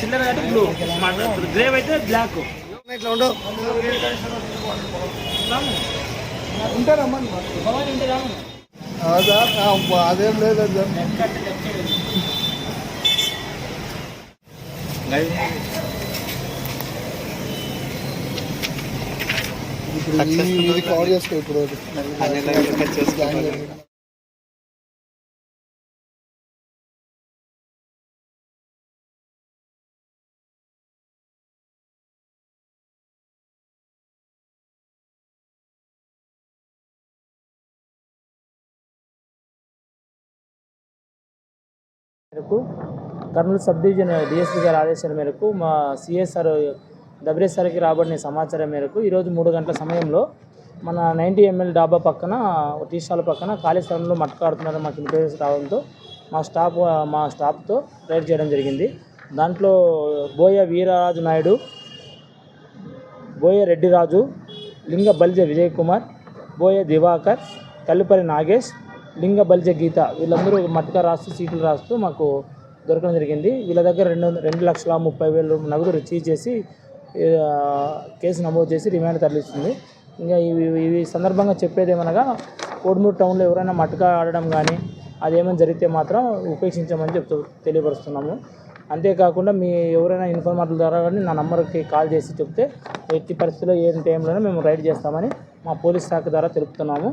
చిల్లర అంటే blue grave అయితే బ్లాక్ ఇట్లా ఉండవు ఉంటారమ్మా అదా లేదు. ఇప్పుడు ఇది కవర్ చేసుకో ఇప్పుడు మేరకు కర్నూలు సబ్ డివిజన్ డిఎస్పీ గారి ఆదేశాల మేరకు మా సిఎస్ఆర్ దబ్రేసర్కి రాబడిన సమాచారం మేరకు ఈరోజు మూడు గంటల సమయంలో మన నైంటీ ఎంఎల్ డాబా పక్కన టీ స్టాల్ పక్కన ఖాళీ స్థలంలో మట్టుకాడుతున్నారు మాకు ఇన్ఫర్మేషన్ రావడంతో మా స్టాఫ్ మా స్టాఫ్తో రైడ్ చేయడం జరిగింది. దాంట్లో బోయ వీరరాజు నాయుడు బోయ రెడ్డిరాజు లింగ బల్జ విజయ్ కుమార్ బోయ దివాకర్ కల్లుపరి నాగేష్ లింగ బలిజ గీత వీళ్ళందరూ మట్టుగా రాస్తూ సీట్లు రాస్తూ మాకు దొరకడం జరిగింది. వీళ్ళ దగ్గర రెండు రెండు లక్షల ముప్పై వేలు నగదు రిసీవ్ చేసి కేసు నమోదు చేసి రిమాండ్ తరలిస్తుంది. ఇంకా ఇవి ఇవి సందర్భంగా చెప్పేది ఏమనగా కోడుమూరు టౌన్లో ఎవరైనా మట్టుగా ఆడడం కానీ అదేమైనా జరిగితే మాత్రం ఉపేక్షించమని చెప్తూ తెలియపరుస్తున్నాము. అంతేకాకుండా మీ ఎవరైనా ఇన్ఫర్మర్ల ద్వారా కానీ నా నంబర్కి కాల్ చేసి చెప్తే ఎట్టి పరిస్థితిలో ఏ టైంలోనే మేము రైడ్ చేస్తామని మా పోలీస్ శాఖ ద్వారా తెలుపుతున్నాము.